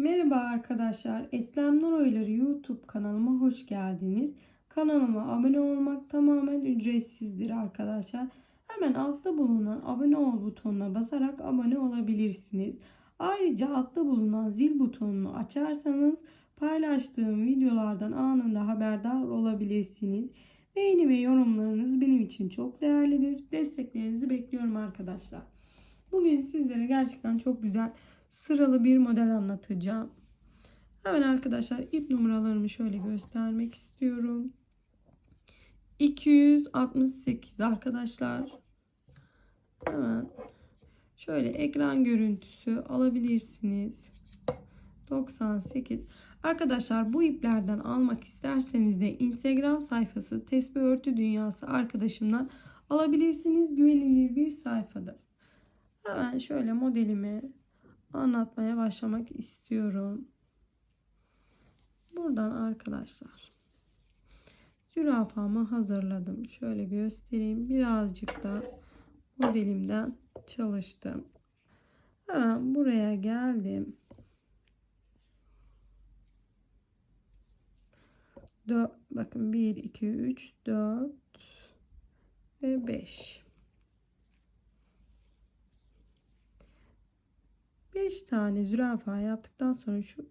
Merhaba arkadaşlar. Eslem Nur YouTube kanalıma hoş geldiniz. Kanalıma abone olmak tamamen ücretsizdir arkadaşlar. Hemen altta bulunan abone ol butonuna basarak abone olabilirsiniz. Ayrıca altta bulunan zil butonunu açarsanız paylaştığım videolardan anında haberdar olabilirsiniz. Beğeni ve yorumlarınız benim için çok değerlidir. Desteklerinizi bekliyorum arkadaşlar. Bugün sizlere gerçekten çok güzel sıralı bir model anlatacağım. Hemen arkadaşlar ip numaralarımı şöyle göstermek istiyorum. 268 arkadaşlar. Hemen şöyle ekran görüntüsü alabilirsiniz. 98. Arkadaşlar bu iplerden almak isterseniz de Instagram sayfası Tesbih Örtü Dünyası arkadaşımdan alabilirsiniz. Güvenilir bir sayfadır. Hemen şöyle modelimi anlatmaya başlamak istiyorum. Buradan arkadaşlar zürafamı hazırladım. Şöyle göstereyim. Birazcık da modelimden çalıştım. Hemen buraya geldim. 4 bakın 1 2 3 4 ve 5 5 tane zürafa yaptıktan sonra şu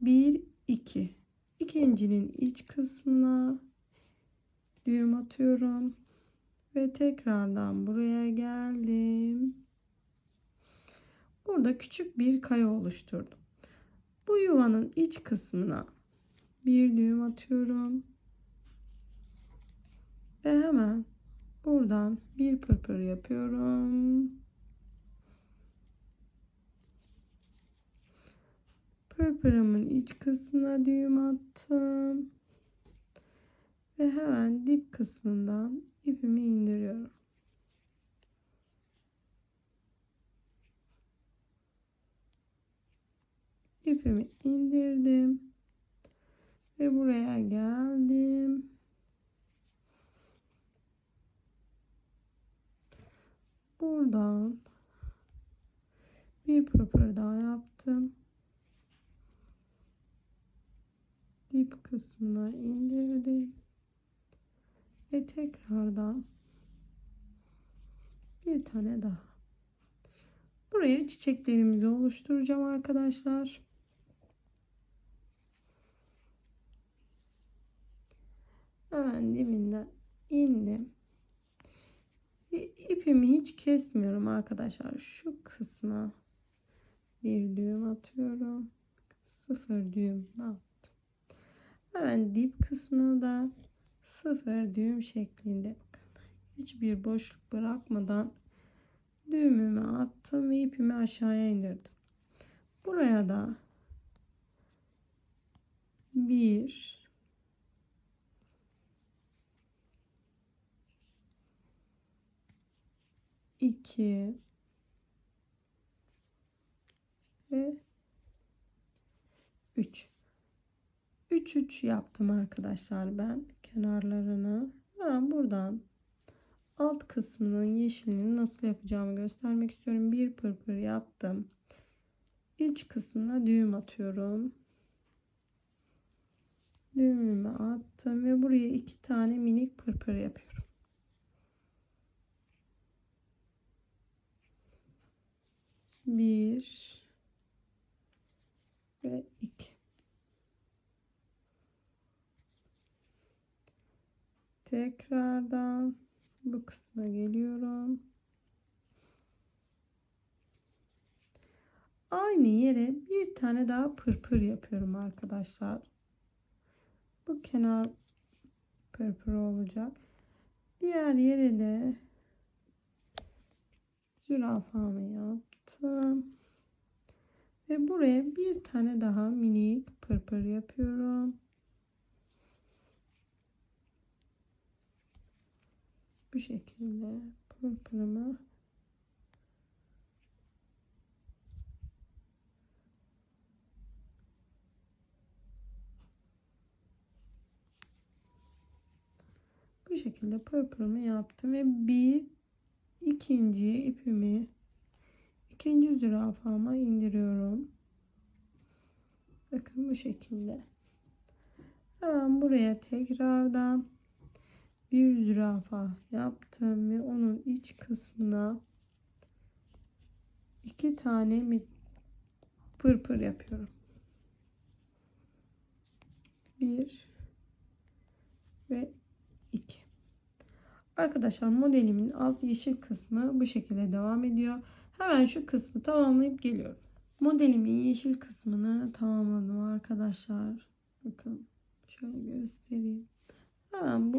1 2 ikincinin iç kısmına düğüm atıyorum ve tekrardan buraya geldim. Burada küçük bir kaya oluşturdum. Bu yuvanın iç kısmına bir düğüm atıyorum. Ve hemen buradan bir pırpır yapıyorum. Pırpırımın iç kısmına düğüm attım. Ve hemen dip kısmından ipimi indiriyorum. İpimi indirdim. Ve buraya geldim. Buradan bir pırpır daha yaptım. Dip kısmına indirdim. Ve tekrardan bir tane daha. Buraya çiçeklerimizi oluşturacağım arkadaşlar. Hemen dibinden indim. İpimi hiç kesmiyorum arkadaşlar. Şu kısma bir düğüm atıyorum. Sıfır düğüm. Attım Hemen dip kısmını da sıfır düğüm şeklinde hiçbir boşluk bırakmadan düğümümü attım ve ipimi aşağıya indirdim. Buraya da bir iki ve üç 3 3 yaptım arkadaşlar ben kenarlarını. Ben buradan alt kısmının yeşilini nasıl yapacağımı göstermek istiyorum. Bir pırpır yaptım. İç kısmına düğüm atıyorum. Düğümümü attım ve buraya iki tane minik pırpır yapıyorum. Bir ve iki. Tekrardan bu kısma geliyorum. Aynı yere bir tane daha pırpır yapıyorum arkadaşlar. Bu kenar pırpır olacak. Diğer yere de zürafamı yaptım. Ve buraya bir tane daha minik pırpır yapıyorum. Bu şekilde pırpırımı bu şekilde pırpırımı yaptım ve bir ikinci ipimi ikinci zürafama indiriyorum bu şekilde. Hemen buraya tekrardan bir zürafa yaptım ve onun iç kısmına iki tane pırpır yapıyorum. Bir ve iki. Arkadaşlar modelimin alt yeşil kısmı bu şekilde devam ediyor. Hemen şu kısmı tamamlayıp geliyorum. Modelimin yeşil kısmını tamamladım arkadaşlar. Bakın şöyle göstereyim. Hemen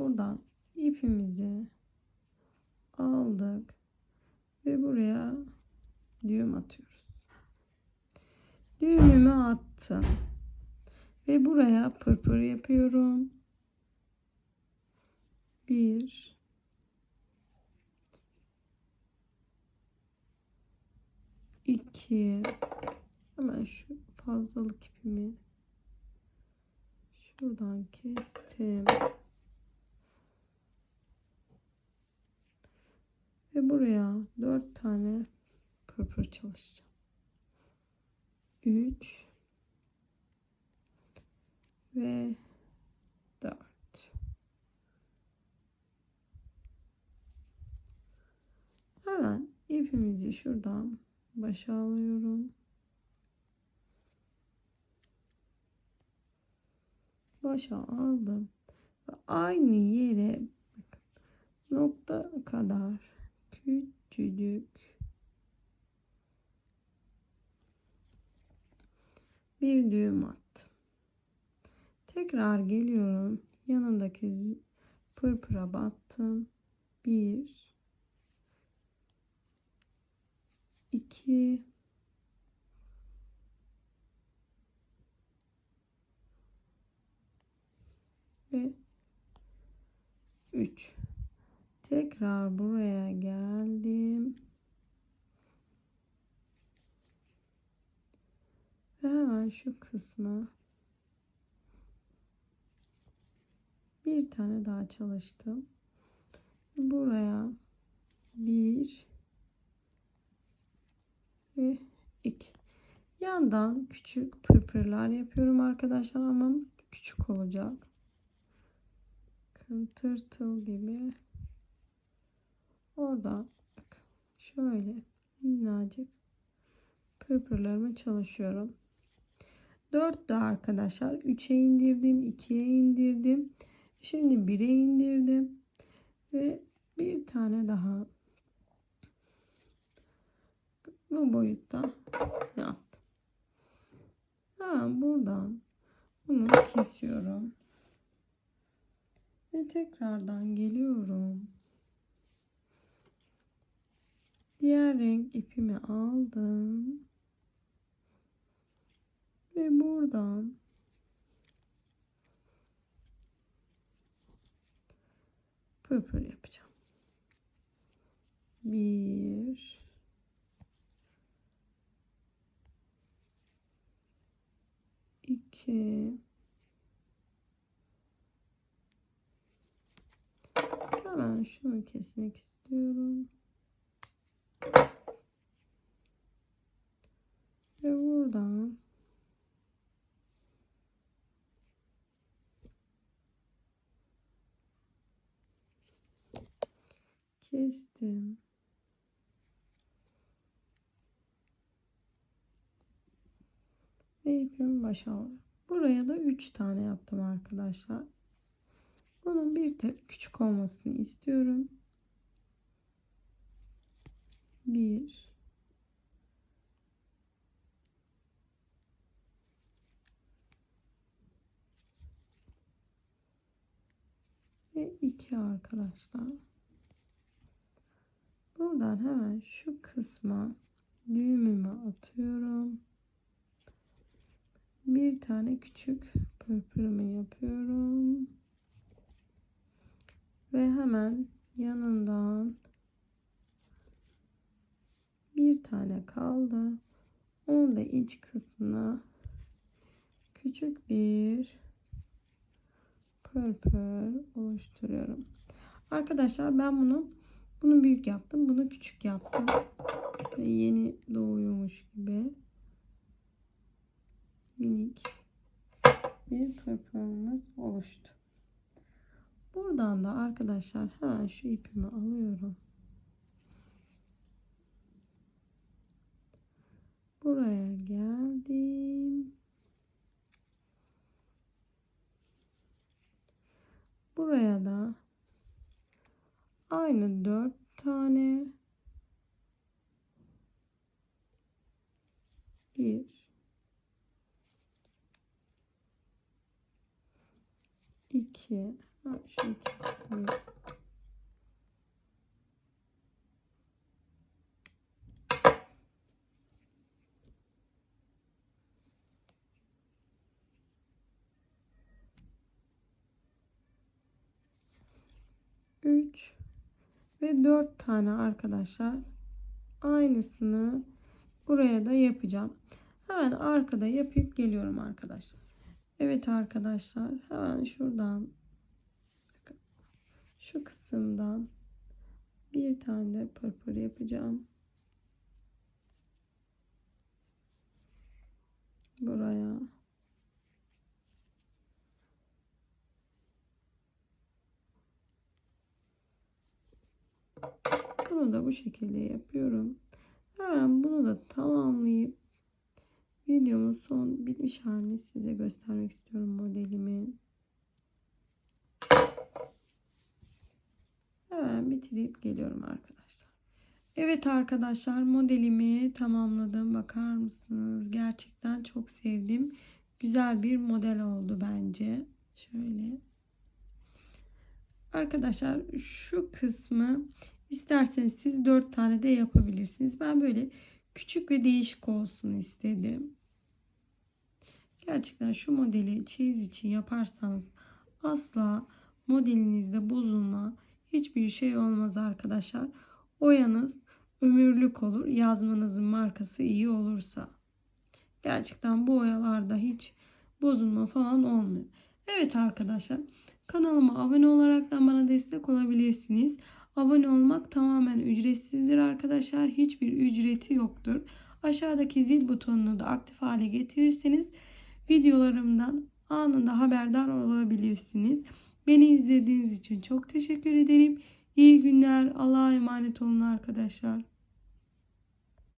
2 hemen şu fazlalık ipimi şuradan kestim. Ve buraya 4 tane pırpır çalışacağım. 3 ve 4 hemen ipimizi şuradan başa alıyorum. Başa aldım. Ve aynı yere nokta kadar küçücük bir düğüm attım. Tekrar geliyorum. Yanındaki pırpıra battım. Bir 2 ve 3 tekrar buraya geldim. Ve hemen şu kısmı bir tane daha çalıştım. Buraya bir ve 2. Yandan küçük pırpırlar yapıyorum arkadaşlar ama küçük olacak. Bakın tırtıl gibi. Orada bakın şöyle minnacık pırpırlarımı çalışıyorum. 4 de arkadaşlar 3'e indirdim, 2'ye indirdim. Şimdi 1'e indirdim ve bir tane daha bu boyutta yaptım. Hemen buradan bunu kesiyorum. Ve tekrardan geliyorum. Diğer renk ipimi aldım. Ve buradan pırpır yapacağım. Bir 2 Hemen şunu kesmek istiyorum. Ve buradan kestim. ve ipimi başa aldım. Buraya da 3 tane yaptım arkadaşlar. Bunun bir tek küçük olmasını istiyorum. 1 ve 2 arkadaşlar. Buradan hemen şu kısma düğümümü atıyorum bir tane küçük pırpırımı yapıyorum. Ve hemen yanından bir tane kaldı. Onu da iç kısmına küçük bir pırpır oluşturuyorum. Arkadaşlar ben bunu bunu büyük yaptım. Bunu küçük yaptım. Ve yeni doğuyormuş gibi minik bir pırpırımız oluştu. Buradan da arkadaşlar hemen şu ipimi alıyorum. Buraya geldim. Buraya da aynı dört tane bir iki ha, ikisini üç ve dört tane arkadaşlar aynısını buraya da yapacağım. Hemen arkada yapıp geliyorum arkadaşlar. Evet arkadaşlar hemen şuradan şu kısımdan bir tane de pırpır yapacağım. Buraya. Bunu da bu şekilde yapıyorum. Hemen bunu da tamamlayıp videomun son bitmiş halini size göstermek istiyorum modelimin. Hemen bitirip geliyorum arkadaşlar. Evet arkadaşlar modelimi tamamladım. Bakar mısınız? Gerçekten çok sevdim. Güzel bir model oldu bence. Şöyle. Arkadaşlar şu kısmı isterseniz siz 4 tane de yapabilirsiniz. Ben böyle küçük ve değişik olsun istedim. Gerçekten şu modeli çeyiz için yaparsanız asla modelinizde bozulma hiçbir şey olmaz arkadaşlar. Oyanız ömürlük olur. Yazmanızın markası iyi olursa. Gerçekten bu oyalarda hiç bozulma falan olmuyor. Evet arkadaşlar kanalıma abone olaraktan bana destek olabilirsiniz. Abone olmak tamamen ücretsizdir arkadaşlar. Hiçbir ücreti yoktur. Aşağıdaki zil butonunu da aktif hale getirirseniz videolarımdan anında haberdar olabilirsiniz. Beni izlediğiniz için çok teşekkür ederim. İyi günler. Allah'a emanet olun arkadaşlar.